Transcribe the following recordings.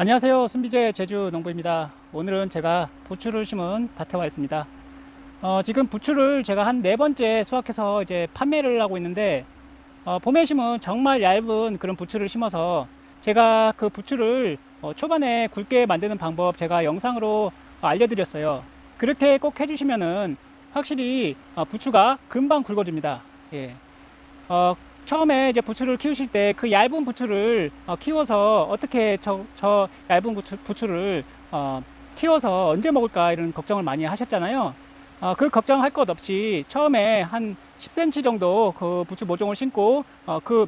안녕하세요. 순비제 제주 농부입니다. 오늘은 제가 부추를 심은 밭에 와 있습니다. 어, 지금 부추를 제가 한 네 번째 수확해서 이제 판매를 하고 있는데 어, 봄에 심은 정말 얇은 그런 부추를 심어서 제가 그 부추를 어, 초반에 굵게 만드는 방법 제가 영상으로 어, 알려드렸어요. 그렇게 꼭 해주시면은 확실히 어, 부추가 금방 굵어집니다. 예. 어, 처음에 이제 부추를 키우실 때 그 얇은 부추를 어, 키워서 어떻게 저, 저 얇은 부추, 부추를 어, 키워서 언제 먹을까 이런 걱정을 많이 하셨잖아요. 어, 그 걱정할 것 없이 처음에 한 10cm 정도 그 부추 모종을 심고 어, 그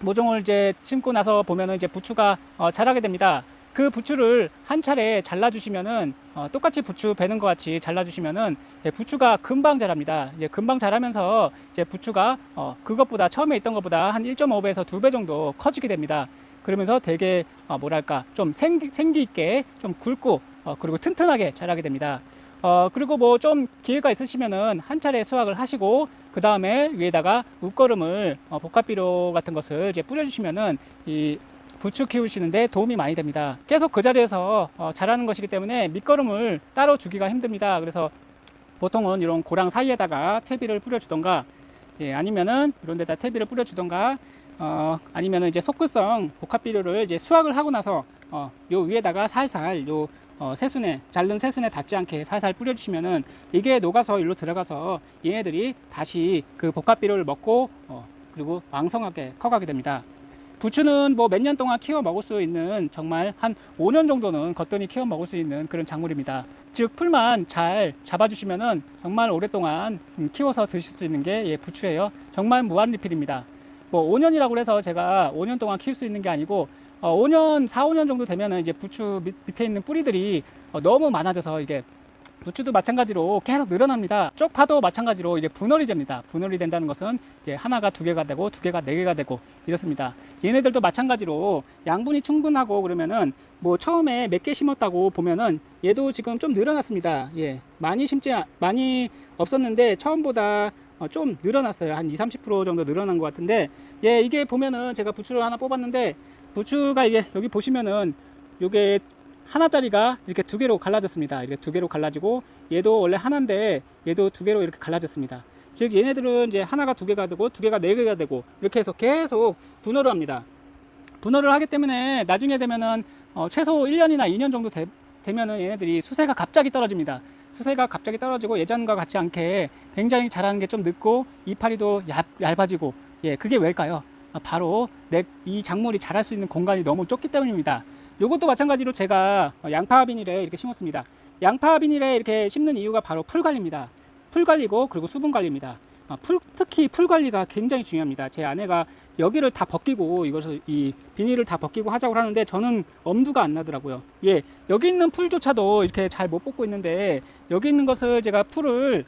모종을 이제 심고 나서 보면은 이제 부추가 어, 자라게 됩니다. 그 부추를 한 차례 잘라주시면은 어, 똑같이 부추 베는 것 같이 잘라주시면은 예, 부추가 금방 자랍니다. 이제 금방 자라면서 이제 부추가 어, 그것보다 처음에 있던 것보다 한 1.5배에서 2배 정도 커지게 됩니다. 그러면서 되게 어, 뭐랄까 좀 생기, 생기 있게 좀 굵고 어, 그리고 튼튼하게 자라게 됩니다. 어, 그리고 뭐 좀 기회가 있으시면은 한 차례 수확을 하시고 그 다음에 위에다가 웃거름을 어, 복합비료 같은 것을 이제 뿌려주시면은 이 부추 키우시는데 도움이 많이 됩니다. 계속 그 자리에서 어, 자라는 것이기 때문에 밑거름을 따로 주기가 힘듭니다. 그래서 보통은 이런 고랑 사이에다가 퇴비를 뿌려주던가 예, 아니면은 이런 데다 퇴비를 뿌려주던가 어, 아니면은 이제 속구성 복합비료를 이제 수확을 하고 나서 어, 요 위에다가 살살 요 어, 새순에 자른 새순에 닿지 않게 살살 뿌려주시면은 이게 녹아서 일로 들어가서 얘네들이 다시 그 복합비료를 먹고 어, 그리고 왕성하게 커가게 됩니다. 부추는 뭐 몇 년 동안 키워 먹을 수 있는 정말 한 5년 정도는 겉돈이 키워 먹을 수 있는 그런 작물입니다. 즉 풀만 잘 잡아주시면은 정말 오랫동안 음, 키워서 드실 수 있는 게 예, 부추예요. 정말 무한 리필입니다. 뭐 5년이라고 해서 제가 5년 동안 키울 수 있는 게 아니고 어, 5년, 4, 5년 정도 되면은 이제 부추 밑, 밑에 있는 뿌리들이 어, 너무 많아져서 이게 부추도 마찬가지로 계속 늘어납니다. 쪽파도 마찬가지로 이제 분월이 됩니다. 분월이 된다는 것은 이제 하나가 두 개가 되고 두 개가 네 개가 되고 이렇습니다. 얘네들도 마찬가지로 양분이 충분하고 그러면은 뭐 처음에 몇 개 심었다고 보면은 얘도 지금 좀 늘어났습니다. 예. 많이 심지, 않- 많이 없었는데 처음보다 어, 좀 늘어났어요. 한 20, 30% 정도 늘어난 것 같은데 예, 이게 보면은 제가 부추를 하나 뽑았는데 부추가 이게 여기 보시면은 요게 하나짜리가 이렇게 두 개로 갈라졌습니다. 이렇게 두 개로 갈라지고 얘도 원래 하나인데 얘도 두 개로 이렇게 갈라졌습니다. 즉 얘네들은 이제 하나가 두 개가 되고 두 개가 네 개가 되고 이렇게 해서 계속 분할을 합니다. 분할을 하기 때문에 나중에 되면은 어, 최소 1년이나 2년 정도 되, 되면은 얘네들이 수세가 갑자기 떨어집니다. 수세가 갑자기 떨어지고 예전과 같지 않게 굉장히 자라는 게 좀 늦고 이파리도 얇, 얇아지고 예 그게 왜일까요? 아, 바로 내, 이 작물이 자랄 수 있는 공간이 너무 좁기 때문입니다. 이것도 마찬가지로 제가 어, 양파 비닐에 이렇게 심었습니다. 양파 비닐에 이렇게 심는 이유가 바로 풀 관리입니다. 풀 관리고 그리고 수분 관리입니다. 아, 풀, 특히 풀 관리가 굉장히 중요합니다. 제 아내가 여기를 다 벗기고 이것을 이 비닐을 다 벗기고 하자고 하는데 저는 엄두가 안 나더라고요. 예, 여기 있는 풀조차도 이렇게 잘 못 뽑고 있는데 여기 있는 것을 제가 풀을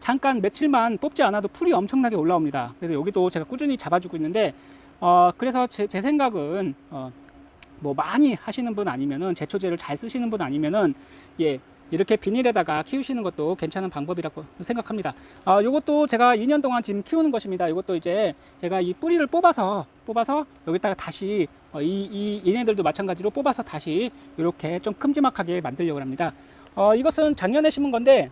잠깐 며칠만 뽑지 않아도 풀이 엄청나게 올라옵니다. 그래서 여기도 제가 꾸준히 잡아주고 있는데 어, 그래서 제, 제 생각은 어, 뭐 많이 하시는 분 아니면은 제초제를 잘 쓰시는 분 아니면은 예 이렇게 비닐에다가 키우시는 것도 괜찮은 방법이라고 생각합니다. 아, 요것도 제가 2년 동안 지금 키우는 것입니다. 이것도 이제 제가 이 뿌리를 뽑아서 뽑아서 여기다가 다시 어, 이, 이 얘네들도 마찬가지로 뽑아서 다시 이렇게 좀 큼지막하게 만들려고 합니다. 어, 이것은 작년에 심은 건데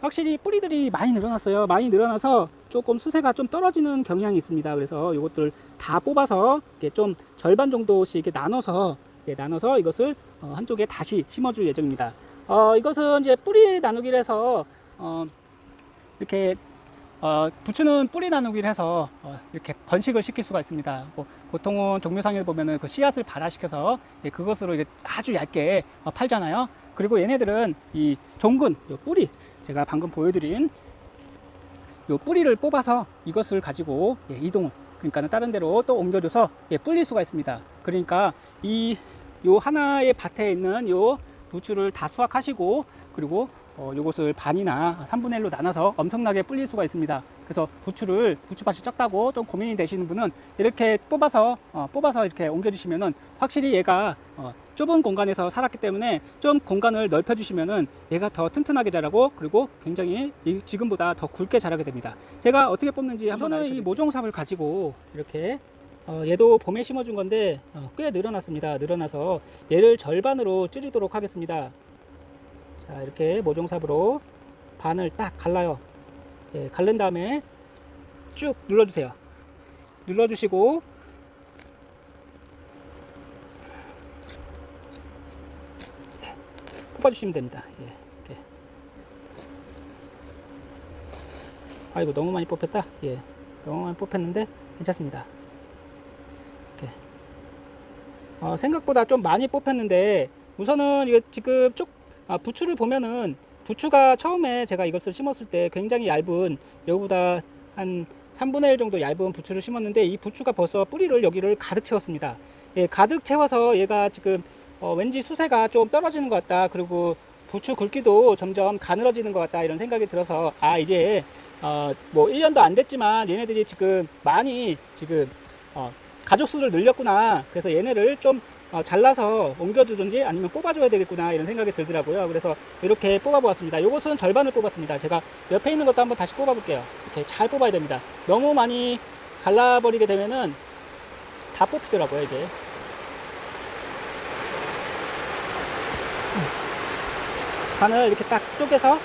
확실히 뿌리들이 많이 늘어났어요. 많이 늘어나서 조금 수세가 좀 떨어지는 경향이 있습니다. 그래서 이것들 다 뽑아서 이렇게 좀 절반 정도씩 이렇게 나눠서 이렇게 나눠서 이것을 어, 한쪽에 다시 심어줄 예정입니다. 어, 이것은 이제 뿌리 나누기를 해서 어, 이렇게 어, 부추는 뿌리 나누기를 해서 어, 이렇게 번식을 시킬 수가 있습니다. 뭐, 보통은 종묘상에 보면은 그 씨앗을 발화시켜서 예, 그것으로 이게 아주 얇게 어, 팔잖아요. 그리고 얘네들은 이 종근, 요 뿌리, 제가 방금 보여드린 요 뿌리를 뽑아서 이것을 가지고 예, 이동을 그러니까 다른 데로 또 옮겨줘서 예, 불릴 수가 있습니다. 그러니까 이 요 하나의 밭에 있는 요 부추를 다 수확하시고 그리고 어, 요것을 반이나 3분의 1로 나눠서 엄청나게 불릴 수가 있습니다. 그래서 부추를 부추밭이 적다고 좀 고민이 되시는 분은 이렇게 뽑아서 어, 뽑아서 이렇게 옮겨주시면은 확실히 얘가 어, 좁은 공간에서 살았기 때문에 좀 공간을 넓혀주시면은 얘가 더 튼튼하게 자라고 그리고 굉장히 이 지금보다 더 굵게 자라게 됩니다. 제가 어떻게 뽑는지 한번 우선은 이 모종삽을 가지고 이렇게 어, 얘도 봄에 심어준 건데 어, 꽤 늘어났습니다. 늘어나서 얘를 절반으로 줄이도록 하겠습니다. 자 이렇게 모종삽으로 반을 딱 갈라요. 예, 갈른 다음에 쭉 눌러주세요. 눌러주시고 뽑아주시면 됩니다. 예, 이렇게. 아이고 너무 많이 뽑혔다. 예, 너무 많이 뽑혔는데 괜찮습니다. 이렇게. 어, 생각보다 좀 많이 뽑혔는데 우선은 이거 지금 쭉 아, 부추를 보면은 부추가 처음에 제가 이것을 심었을 때 굉장히 얇은 여기보다 한 3분의 1 정도 얇은 부추를 심었는데 이 부추가 벌써 뿌리를 여기를 가득 채웠습니다. 예, 가득 채워서 얘가 지금 어, 왠지 수세가 좀 떨어지는 것 같다. 그리고 부추 굵기도 점점 가늘어지는 것 같다. 이런 생각이 들어서 아 이제 어, 뭐 1년도 안 됐지만 얘네들이 지금 많이 지금 어, 가족 수를 늘렸구나. 그래서 얘네를 좀 어, 잘라서 옮겨두든지 아니면 뽑아줘야 되겠구나 이런 생각이 들더라고요. 그래서 이렇게 뽑아보았습니다. 이것은 절반을 뽑았습니다. 제가 옆에 있는 것도 한번 다시 뽑아볼게요. 이렇게 잘 뽑아야 됩니다. 너무 많이 갈라버리게 되면은 다 뽑히더라고요 이게. 반을 이렇게 딱 쪼개서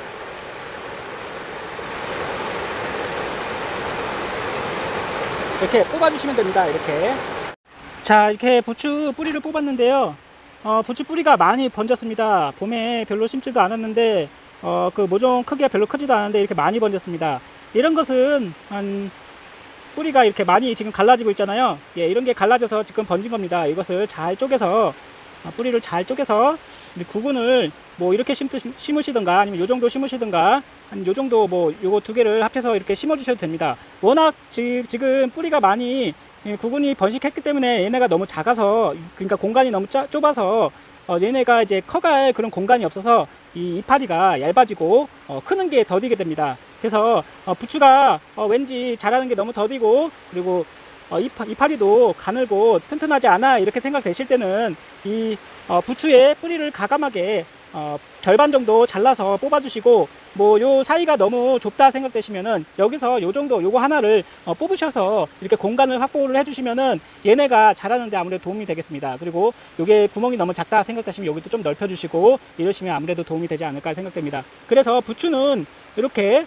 이렇게 뽑아주시면 됩니다. 이렇게. 자, 이렇게 부추 뿌리를 뽑았는데요. 어, 부추 뿌리가 많이 번졌습니다. 봄에 별로 심지도 않았는데, 어, 그 모종 크기가 별로 크지도 않은데 이렇게 많이 번졌습니다. 이런 것은 한 뿌리가 이렇게 많이 지금 갈라지고 있잖아요. 예, 이런 게 갈라져서 지금 번진 겁니다. 이것을 잘 쪼개서 어, 뿌리를 잘 쪼개서 구근을 뭐 이렇게 심으, 심으시든가 아니면 요 정도 심으시든가 한 요 정도 뭐 요거 두 개를 합해서 이렇게 심어 주셔도 됩니다. 워낙 지, 지금 뿌리가 많이 예, 구근이 번식했기 때문에 얘네가 너무 작아서 그러니까 공간이 너무 짜, 좁아서 어, 얘네가 이제 커갈 그런 공간이 없어서 이 이파리가 얇아지고 어, 크는 게 더디게 됩니다. 그래서 어, 부추가 어, 왠지 자라는 게 너무 더디고 그리고 어, 이파, 이파리도 가늘고 튼튼하지 않아 이렇게 생각되실 때는 이 어, 부추의 뿌리를 가감하게 어, 절반 정도 잘라서 뽑아주시고 뭐 요 사이가 너무 좁다 생각되시면은 여기서 요 정도 요거 하나를 어, 뽑으셔서 이렇게 공간을 확보를 해주시면은 얘네가 자라는데 아무래도 도움이 되겠습니다. 그리고 요게 구멍이 너무 작다 생각되시면 여기도 좀 넓혀주시고 이러시면 아무래도 도움이 되지 않을까 생각됩니다. 그래서 부추는 이렇게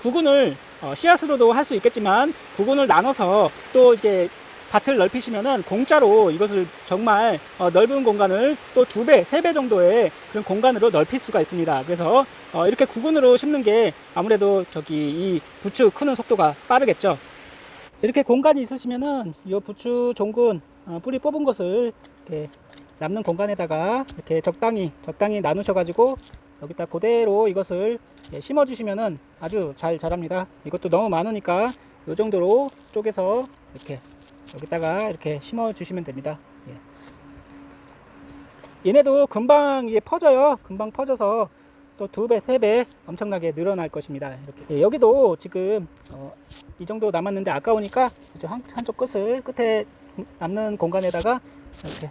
구근을 어, 씨앗으로도 할 수 있겠지만 구근을 나눠서 또 이렇게 밭을 넓히시면은 공짜로 이것을 정말 어, 넓은 공간을 또 두 배, 세 배 정도의 그런 공간으로 넓힐 수가 있습니다. 그래서 어, 이렇게 구근으로 심는 게 아무래도 저기 이 부추 크는 속도가 빠르겠죠. 이렇게 공간이 있으시면은 이 부추 종근 어, 뿌리 뽑은 것을 이렇게 남는 공간에다가 이렇게 적당히 적당히 나누셔 가지고 여기다 그대로 이것을 예, 심어 주시면은 아주 잘 자랍니다. 이것도 너무 많으니까 이 정도로 쪼개서 이렇게 여기다가 이렇게 심어 주시면 됩니다. 예. 얘네도 금방 이게 퍼져요. 금방 퍼져서 또 두 배, 세 배 엄청나게 늘어날 것입니다. 이렇게. 예, 여기도 지금 어, 이 정도 남았는데 아까우니까 한, 한쪽 끝을 끝에 남는 공간에다가 이렇게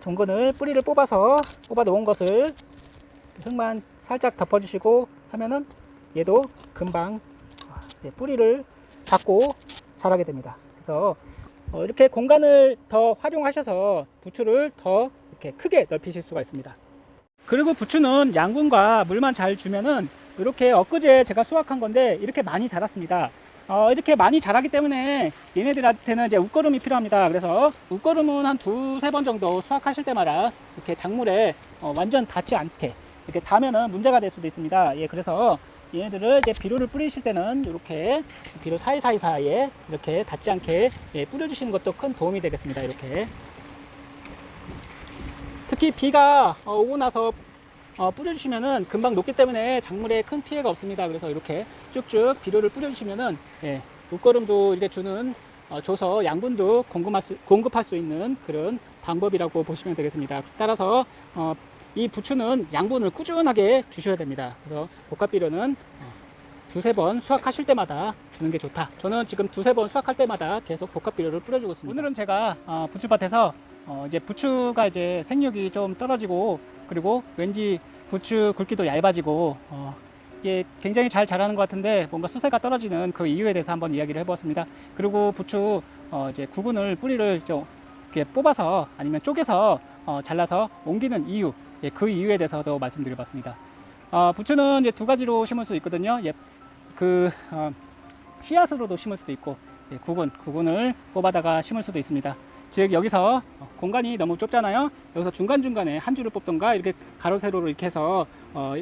종근을 뿌리를 뽑아서 뽑아 놓은 것을 흙만 살짝 덮어주시고 하면은 얘도 금방 이제 뿌리를 받고 자라게 됩니다. 그래서 어, 이렇게 공간을 더 활용하셔서 부추를 더 이렇게 크게 넓히실 수가 있습니다. 그리고 부추는 양분과 물만 잘 주면은 이렇게 엊그제 제가 수확한 건데 이렇게 많이 자랐습니다. 어, 이렇게 많이 자라기 때문에 얘네들한테는 이제 웃거름이 필요합니다. 그래서 웃거름은 한 두세 번 정도 수확하실 때마다 이렇게 작물에 어, 완전 닿지 않게 이렇게 닿으면은 문제가 될 수도 있습니다. 예, 그래서 얘네들을 이제 비료를 뿌리실 때는 이렇게 비료 사이사이 사이에 이렇게 닿지 않게 예, 뿌려주시는 것도 큰 도움이 되겠습니다. 이렇게 특히 비가 어, 오고 나서 어, 뿌려주시면은 금방 녹기 때문에 작물에 큰 피해가 없습니다. 그래서 이렇게 쭉쭉 비료를 뿌려주시면은 예, 물거름도 이렇게 주는 어, 줘서 양분도 공급할 수, 공급할 수 있는 그런 방법이라고 보시면 되겠습니다. 따라서 어, 이 부추는 양분을 꾸준하게 주셔야 됩니다. 그래서 복합비료는 어, 두세 번 수확하실 때마다 주는 게 좋다. 저는 지금 두세 번 수확할 때마다 계속 복합비료를 뿌려주고 있습니다. 오늘은 제가 어, 부추밭에서 어, 이제 부추가 이제 생육이 좀 떨어지고 그리고 왠지 부추 굵기도 얇아지고 어, 예, 굉장히 잘 자라는 것 같은데 뭔가 수세가 떨어지는 그 이유에 대해서 한번 이야기를 해보았습니다. 그리고 부추 어, 이제 구근을 뿌리를 좀 이렇게 뽑아서 아니면 쪼개서 어, 잘라서 옮기는 이유, 예, 그 이유에 대해서도 말씀드려봤습니다. 어, 부추는 이제 두 가지로 심을 수 있거든요. 예, 그 어, 씨앗으로도 심을 수도 있고 예, 구근, 구근을 뽑아다가 심을 수도 있습니다. 즉 여기서 어, 공간이 너무 좁잖아요. 여기서 중간 중간에 한 줄을 뽑던가 이렇게 가로 세로로 이렇게 해서 어,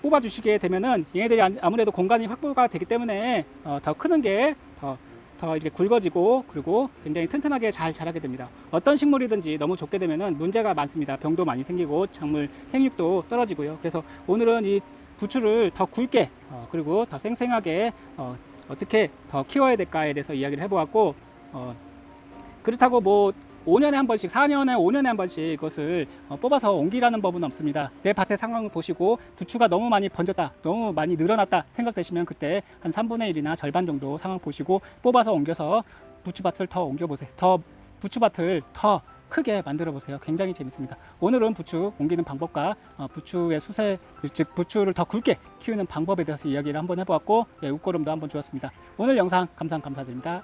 뽑아 주시게 되면은 얘네들이 안- 아무래도 공간이 확보가 되기 때문에 어, 더 크는 게더 더 이렇게 굵어지고 그리고 굉장히 튼튼하게 잘 자라게 됩니다. 어떤 식물이든지 너무 좁게 되면은 문제가 많습니다. 병도 많이 생기고 작물 생육도 떨어지고요. 그래서 오늘은 이 부추를 더 굵게 어, 그리고 더 생생하게 어, 어떻게 더 키워야 될까에 대해서 이야기를 해보았고 어, 그렇다고 뭐 5년에 한 번씩, 4년에 5년에 한 번씩 이것을 어, 뽑아서 옮기라는 법은 없습니다. 내 밭의 상황을 보시고 부추가 너무 많이 번졌다, 너무 많이 늘어났다 생각되시면 그때 한 3분의 1이나 절반 정도 상황 보시고 뽑아서 옮겨서 부추밭을 더 옮겨보세요. 더 부추밭을 더 크게 만들어 보세요. 굉장히 재밌습니다. 오늘은 부추 옮기는 방법과 어, 부추의 수세, 즉 부추를 더 굵게 키우는 방법에 대해서 이야기를 한번 해보았고 예, 웃고름도 한번 주었습니다. 오늘 영상 감상 감사드립니다.